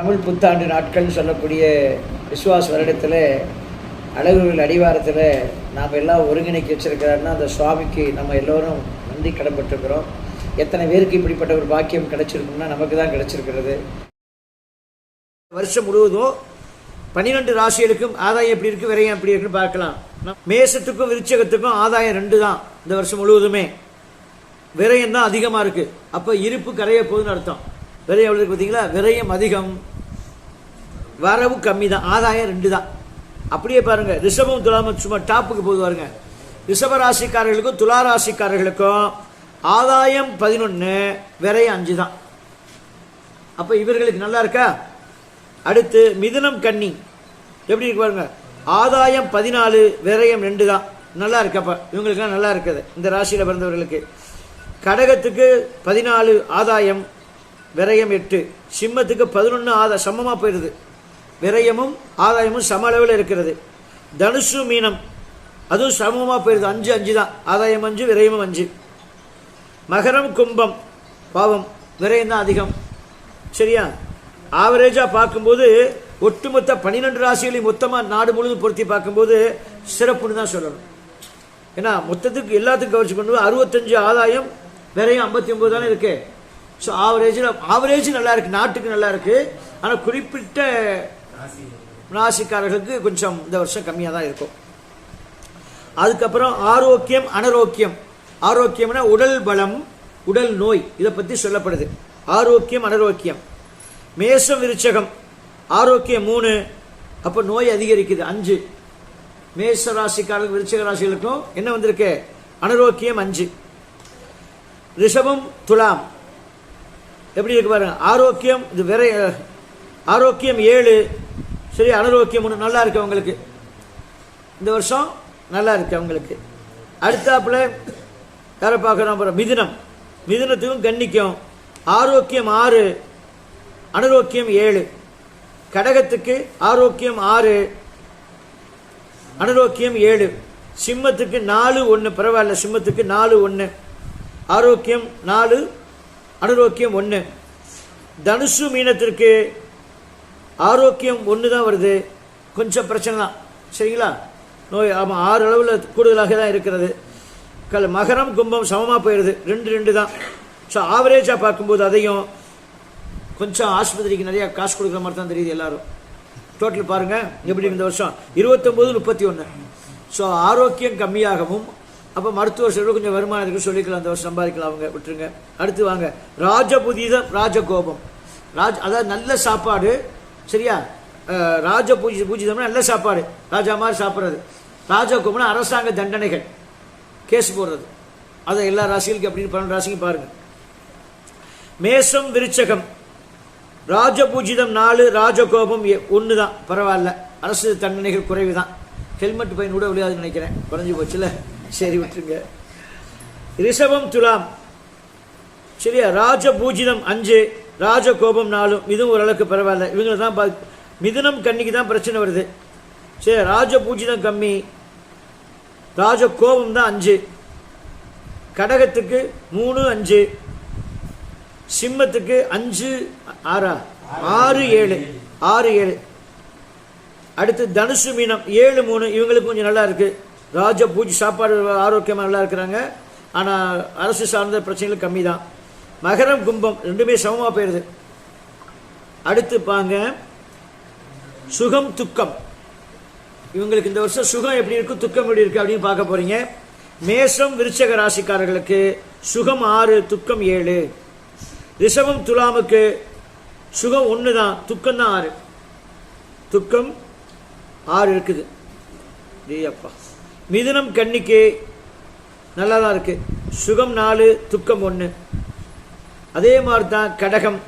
தமிழ் புத்தாண்டு நாட்கள்னு சொல்லக்கூடிய விஸ்வாஸ் வருடத்தில் அழகுகள் அடிவாரத்தில் நாம் எல்லாம் ஒருங்கிணைக்கி வச்சிருக்கிறாருன்னா அந்த சுவாமிக்கு நம்ம எல்லோரும் நன்றி கடன்பட்டுருக்கிறோம். எத்தனை பேருக்கு இப்படிப்பட்ட ஒரு பாக்கியம் கிடச்சிருக்கும்னா நமக்கு தான் கிடச்சிருக்கிறது. வருஷம் முழுவதும் பன்னிரெண்டு ராசிகளுக்கும் ஆதாயம் எப்படி இருக்கு விரயம் எப்படி இருக்குன்னு பார்க்கலாம். மேசத்துக்கும் விருச்சகத்துக்கும் ஆதாயம் ரெண்டு தான் இந்த வருஷம் முழுவதுமே. விரயம் தான் அதிகமாக இருக்குது அப்போ இருப்பு கரைய போகுதுன்னு அர்த்தம். விரயம் எவ்வளோ இருக்குது பார்த்தீங்களா? விரயம் அதிகம். வரவு கம்மி தான் ஆதாயம் ரெண்டு தான் அப்படியே பாருங்கள் ரிஷபம் துலாமும் சும்மா டாப்புக்கு போகுது பாருங்க. ரிஷப ராசிக்காரர்களுக்கும் துலா ராசிக்காரர்களுக்கும் ஆதாயம் பதினொன்று விரயம் அஞ்சு தான் அப்போ இவர்களுக்கு நல்லா இருக்கா? அடுத்து மிதுனம் கன்னி. எப்படி இருக்கு பாருங்க? ஆதாயம் பதினாலு விரயம் ரெண்டு தான் நல்லா இருக்கு அப்ப? இவங்களுக்குலாம் நல்லா இருக்குது. இந்த ராசியில் பிறந்தவர்களுக்கு. கடகத்துக்கு பதினாலு ஆதாயம் விரயம் எட்டு. சிம்மத்துக்கு பதினொன்று ஆதா சமமாக போயிடுது. விரயமும் ஆதாயமும் சம அளவில் இருக்கிறது. தனுசு மீனம் அதுவும் சமமாக போயிடுது. அஞ்சு அஞ்சு தான் ஆதாயம் அஞ்சு விரயமும் அஞ்சு. மகரம் கும்பம். பாவம் விரயம் தான் அதிகம். சரியா? ஆவரேஜாக பார்க்கும்போது ஒட்டுமொத்த பன்னிரெண்டு ராசிகளையும் மொத்தமாக நாடு முழுவதும் பொருத்தி பார்க்கும்போது சிறப்புன்னு தான் சொல்லணும். ஏன்னா மொத்தத்துக்கு எல்லாத்துக்கும் கவர்ச்சி பண்ணும்போது அறுபத்தஞ்சு ஆதாயம் விரையும் ஐம்பத்தி ஒம்பது தானே இருக்கு. ஸோ ஆவரேஜில் ஆவரேஜ் நல்லா இருக்கு நாட்டுக்கு நல்லா இருக்கு. ஆனால் குறிப்பிட்ட ராசிக்காரர்களுக்கு கொஞ்சம் இந்த வருஷம் கம்மியாக தான் இருக்கும். அதுக்கப்புறம் ஆரோக்கியம் அனாரோக்கியம். ஆரோக்கியம்னா உடல் பலம் உடல் நோய் இதை பற்றி சொல்லப்படுது. ஆரோக்கியம் அனாரோக்கியம். மேசம் விருச்சகம் ஆரோக்கியம் மூணு அப்போ நோய் அதிகரிக்குது அஞ்சு. மேச ராசிக்காரர்கள் விருச்சக ராசிகளுக்கும் என்ன வந்திருக்கு? அனாரோக்கியம் அஞ்சு. ரிஷபம் துலாம். எப்படி இருக்கு பாருங்க? ஆரோக்கியம் இது விரை ஆரோக்கியம் ஏழு சரி அனாரோக்கியம் ஒன்று நல்லா இருக்கு அவங்களுக்கு. இந்த வருஷம் நல்லா இருக்கு அவங்களுக்கு. அடுத்தாப்புல யாரை பார்க்குறோம் அப்புறம் மிதினம். மிதினத்துக்கும் கன்னிக்கும். ஆரோக்கியம் ஆறு அனாரோக்கியம் ஏழு. கடகத்துக்கு ஆரோக்கியம் ஆறு அனாரோக்கியம் ஏழு. சிம்மத்துக்கு நாலு ஒன்று பரவாயில்ல சிம்மத்துக்கு நாலு ஒன்று ஆரோக்கியம் நாலு அனுரோக்கியம் ஒன்று தனுசு மீனத்திற்கு ஆரோக்கியம் ஒன்று தான் வருது. கொஞ்சம் பிரச்சனை தான் சரிங்களா? நோய் ஆமாம் ஆறு அளவில் கூடுதலாக தான் இருக்கிறது. கல் மகரம் கும்பம் சமமாக போயிடுது ரெண்டு ரெண்டு தான் ஸோ ஆவரேஜாக பார்க்கும்போது அதையும் கொஞ்சம் ஆஸ்பத்திரிக்கு நிறையா காசு கொடுக்குற மாதிரி தான் தெரியுது எல்லாரும். டோட்டல் பாருங்கள் எப்படி இந்த வருஷம்? இருபத்தொம்போது முப்பத்தி ஒன்று ஸோ ஆரோக்கியம் கம்மியாகவும் அப்போ மருத்துவ செலவு கொஞ்சம் வருமானத்துக்கு சொல்லிக்கலாம். அந்த வருஷம் சம்பாதிக்கலாம் அவங்க விட்டுருங்க. அடுத்து வாங்க. ராஜபுதீதம் ராஜகோபம். ராஜ் அதாவது நல்ல சாப்பாடு சரியா? ராஜ பூஜி பூஜிதம்னா நல்ல சாப்பாடு. ராஜா மாதிரி சாப்பிட்றது. ராஜகோபம்னா அரசாங்க தண்டனைகள். கேஸ் போடுறது. அதை எல்லா ராசிகளுக்கும் அப்படின்னு பன்னெண்டு ராசிக்கும் பாருங்கள் மேசம் விருச்சகம். ராஜபூஜிதம் நாலு ராஜகோபம் ஒன்று தான் பரவாயில்ல. அரசு தண்டனைகள் குறைவு தான் ஹெல்மெட் பயன் கூட விளையாதுன்னு நினைக்கிறேன். குறைஞ்சி போச்சுல சரி விட்டுருங்க. ரிஷபம் துலாம். சரியா? ராஜ பூஜினம் அஞ்சு ராஜ கோபம் நாலும் இதுவும் ஓரளவுக்கு பரவாயில்ல. இவங்க தான் பா மிதுனம் கன்னிக்கு தான் பிரச்சனை வருது. சரி ராஜ பூஜினம் கம்மி ராஜ கோபம் தான் அஞ்சு. கடகத்துக்கு மூணு அஞ்சு. சிம்மத்துக்கு அஞ்சு ஆறா? ஆறு ஏழு. ஆறு ஏழு. அடுத்து தனுசு மீனம் ஏழு மூணு. இவங்களுக்கு கொஞ்சம் நல்லா இருக்குது ராஜ பூஜை சாப்பாடு ஆரோக்கியமாக நல்லா இருக்கிறாங்க. ஆனால் அரசு சார்ந்த பிரச்சனைகள் கம்மி தான் மகரம் கும்பம் ரெண்டுமே சமமாக போயிடுது அடுத்து பாங்க சுகம் துக்கம். இவங்களுக்கு இந்த வருஷம் சுகம் எப்படி இருக்கு துக்கம் எப்படி இருக்கு அப்படின்னு பார்க்க போறீங்க. மேஷம் விருச்சக ராசிக்காரர்களுக்கு சுகம் ஆறு துக்கம் ஏழு. ரிஷபம் துலாமுக்கு சுகம் ஒன்று தான் துக்கம் தான் ஆறு. துக்கம் ஆறு இருக்குது. டேய் அப்பா. மிதுனம் கன்னிக்கு நல்லா தான் இருக்குது சுகம் நாலு துக்கம் ஒன்று அதே மாதிரி தான் கடகம்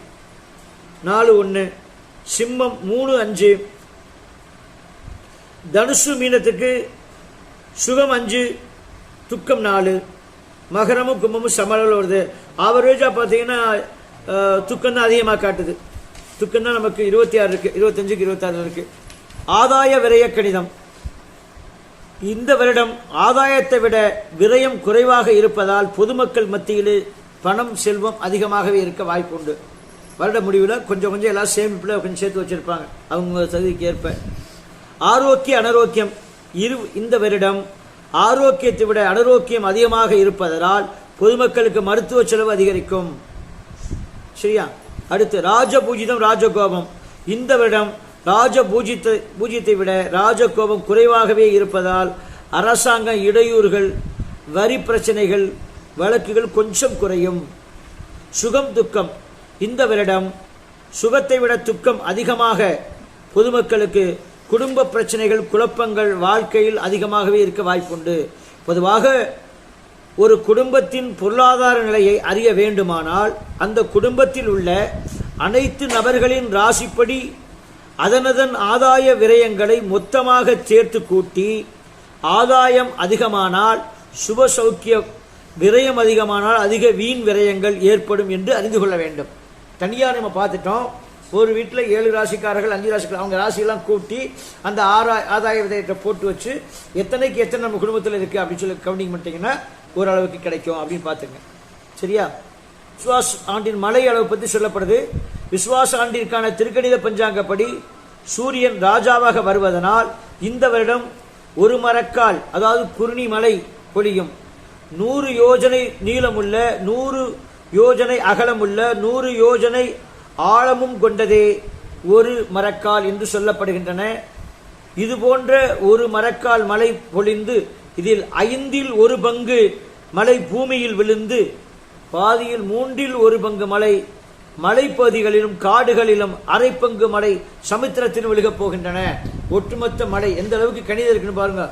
நாலு ஒன்று சிம்மம் மூணு அஞ்சு. தனுசு மீனத்துக்கு சுகம் அஞ்சு துக்கம் நாலு. மகரமும் கும்பமும் சமளவில் வருது. ஆவரேஜாக பார்த்தீங்கன்னா துக்கம் தான் அதிகமாக காட்டுது. துக்கம் தான் நமக்கு இருபத்தி ஆறு இருக்குது இருபத்தஞ்சுக்கு இருபத்தாறு இருக்குது ஆதாய விரய கணிதம் இந்த வருடம் ஆதாயத்தை விட விரயம் குறைவாக இருப்பதால் பொதுமக்கள் மத்தியில் பணம் செல்வம் அதிகமாகவே இருக்க வாய்ப்புண்டு. வருட முடிவில் கொஞ்சம் கொஞ்சம் எல்லாம் சேமிப்பில் கொஞ்சம் சேர்த்து வச்சுருப்பாங்க. அவங்க தகுதிக்கு ஏற்ப. ஆரோக்கிய அனாரோக்கியம். இரு இந்த வருடம் ஆரோக்கியத்தை விட அனாரோக்கியம் அதிகமாக இருப்பதனால் பொதுமக்களுக்கு மருத்துவ செலவு அதிகரிக்கும். சரியா? அடுத்து ராஜபூஜிதம் ராஜகோபம். இந்த வருடம் ராஜ பூஜித்த பூஜ்யத்தை விட ராஜ கோபம் குறைவாகவே இருப்பதால் அரசாங்க இடையூறுகள் வரி பிரச்சனைகள் வழக்குகள் கொஞ்சம் குறையும். சுகம் துக்கம். இந்த வருடம் சுகத்தை விட துக்கம் அதிகமாக பொதுமக்களுக்கு குடும்ப பிரச்சனைகள் குழப்பங்கள் வாழ்க்கையில் அதிகமாகவே இருக்க வாய்ப்புண்டு. பொதுவாக ஒரு குடும்பத்தின் பொருளாதார நிலையை அறிய வேண்டுமானால் அந்த குடும்பத்தில் உள்ள அனைத்து நபர்களின் ராசிப்படி அதனதன் ஆதாய விரயங்களை மொத்தமாக சேர்த்து கூட்டி ஆதாயம் அதிகமானால் சுப சௌக்கிய விரயம் அதிகமானால் அதிக வீண் விரயங்கள் ஏற்படும் என்று அறிந்து கொள்ள வேண்டும். தனியாக நம்ம பார்த்துட்டோம். ஒரு வீட்டில் ஏழு ராசிக்காரர்கள் அஞ்சு ராசிக்காரர்கள் அவங்க ராசியெல்லாம் கூட்டி அந்த ஆறா ஆதாய விதயத்தை போட்டு வச்சு எத்தனைக்கு எத்தனை நம்ம குடும்பத்தில் இருக்குது அப்படின்னு சொல்லி கவுண்டிங் பண்ணிட்டீங்கன்னா ஓரளவுக்கு கிடைக்கும் அப்படின்னு பார்த்துங்க. சரியா? சுவாஸ் ஆண்டின் மலை அளவு பற்றி சொல்லப்படுது. விஸ்வாச ஆண்டிற்கான திருக்கணித பஞ்சாங்கப்படி சூரியன் ராஜாவாக வருவதனால் இந்த வருடம் ஒரு மரக்கால் அதாவது குருணி மலை பொழியும். நூறு யோஜனை நீளமுள்ள நூறு யோஜனை அகலமுள்ள நூறு யோஜனை ஆழமும் கொண்டதே ஒரு மரக்கால் என்று சொல்லப்படுகின்றன. இது போன்ற ஒரு மரக்கால் மலை பொழிந்து இதில் ஐந்தில் ஒரு பங்கு மலை பூமியில் விழுந்து பாதியில் மூன்றில் ஒரு பங்கு மலை மலைப்பகுதிகளிலும் காடுகளிலும் அரை பங்கு மழை சமுத்திரத்தில் விழுகப் போகின்றன. ஒட்டுமொத்த மழை எந்த அளவுக்கு கணிதம் இருக்குன்னு பாருங்க.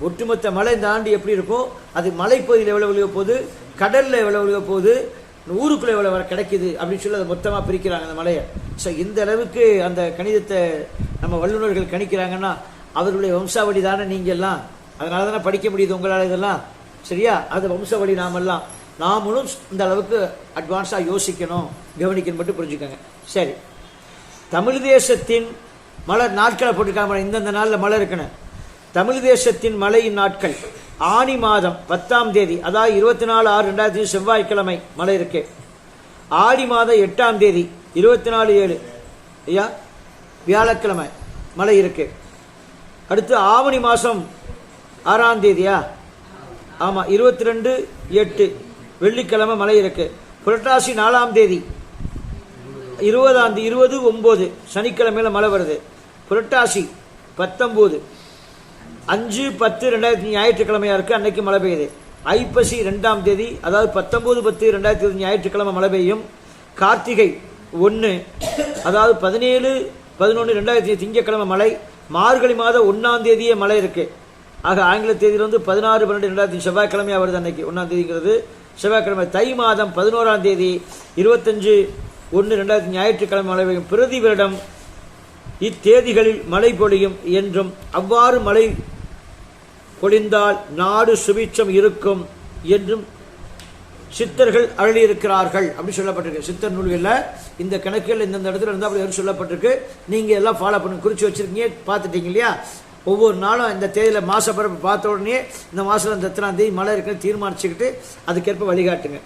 ஒட்டுமொத்த மழை இந்த ஆண்டு எப்படி இருக்கும் அது மலைப்பகுதியில் எவ்வளவு விழுக போகுது கடலில் எவ்வளவு விழுக போகுது ஊருக்குள்ள எவ்வளவு வர கிடைக்குது அப்படின்னு சொல்லி அதை மொத்தமாக பிரிக்கிறாங்க அந்த மலையை. ஸோ இந்த அளவுக்கு அந்த கணிதத்தை நம்ம வல்லுநர்கள் கணிக்கிறாங்கன்னா அவர்களுடைய வம்சாவளி தானே நீங்கள் எல்லாம். அதனால தானே படிக்க முடியுது உங்களால் இதெல்லாம். சரியா? அது வம்சாவளி நாமெல்லாம். நாமளும் இந்த அளவுக்கு அட்வான்ஸாக யோசிக்கணும் கவனிக்கணும் மட்டும் புரிஞ்சுக்கோங்க. சரி. தமிழ் தேசத்தின் மலர் நாட்களை போட்டிருக்காங்க இந்தந்த நாளில் மழை இருக்கணும் தமிழ் தேசத்தின் மழையின் நாட்கள் ஆனி மாதம் பத்தாம் தேதி அதாவது இருபத்தி நாலு ஆறு ரெண்டாயிரத்தி செவ்வாய்க்கிழமை மழை இருக்கு. ஆடி மாதம் எட்டாம் தேதி இருபத்தி நாலு ஏழு ஐயா வியாழக்கிழமை மழை இருக்கு. அடுத்து ஆவணி மாதம் ஆறாம் தேதியா? ஆமாம் இருபத்தி ரெண்டு எட்டு. வெள்ளிக்கிழமை மழை இருக்கு. புரட்டாசி நாலாம் தேதி. இருபதாம் தேதி இருபது ஒம்பது சனிக்கிழமையில மழை வருது. புரட்டாசி பத்தொம்போது அஞ்சு பத்து ரெண்டாயிரத்தி ஞாயிற்றுக்கிழமையா இருக்கு. அன்னைக்கு மழை பெய்யுது. ஐப்பசி ரெண்டாம் தேதி அதாவது பத்தொம்போது பத்து ரெண்டாயிரத்தி இருபது ஞாயிற்றுக்கிழமை மழை பெய்யும். கார்த்திகை ஒன்று அதாவது பதினேழு பதினொன்று ரெண்டாயிரத்தி திங்கக்கிழமை மழை. மார்கழி மாதம் ஒன்றாம் தேதியே மழை இருக்கு. ஆக ஆங்கில தேதியில் வந்து பதினாறு பன்னெண்டு ரெண்டாயிரத்தி செவ்வாய்க்கிழமையாக வருது அன்னைக்கு ஒன்றாம் தேதிங்கிறது. செவ்வாய்க்கிழமை தை மாதம் பதினோராம் தேதி இருபத்தஞ்சு ஒன்று ரெண்டாயிரத்தி ஞாயிற்றுக்கிழமை மழை பெய்யும். பிரதி வருடம் இத்தேதிகளில் மழை பொழியும் என்றும் அவ்வாறு மழை பொழிந்தால் நாடு சுபிட்சம் இருக்கும் என்றும் சித்தர்கள் அருளியிருக்கிறார்கள் அப்படின்னு சொல்லப்பட்டிருக்கு. சித்தர் நூல்களில் இந்த கணக்குகள் இந்தந்த இடத்துல இருந்தால் அப்படி சொல்லப்பட்டிருக்கு. நீங்கள் எல்லாம் ஃபாலோ பண்ணி குறித்து வச்சிருக்கீங்க பார்த்துட்டீங்க இல்லையா? ஒவ்வொரு நாளும் இந்த தேதியில் மாசப்பிறப்பு பார்த்த உடனே இந்த மாதம் இந்த எத்தனாம் தேதி மழை இருக்குன்னு தீர்மானிச்சுக்கிட்டு அதுக்கேற்ப வழிகாட்டுங்க.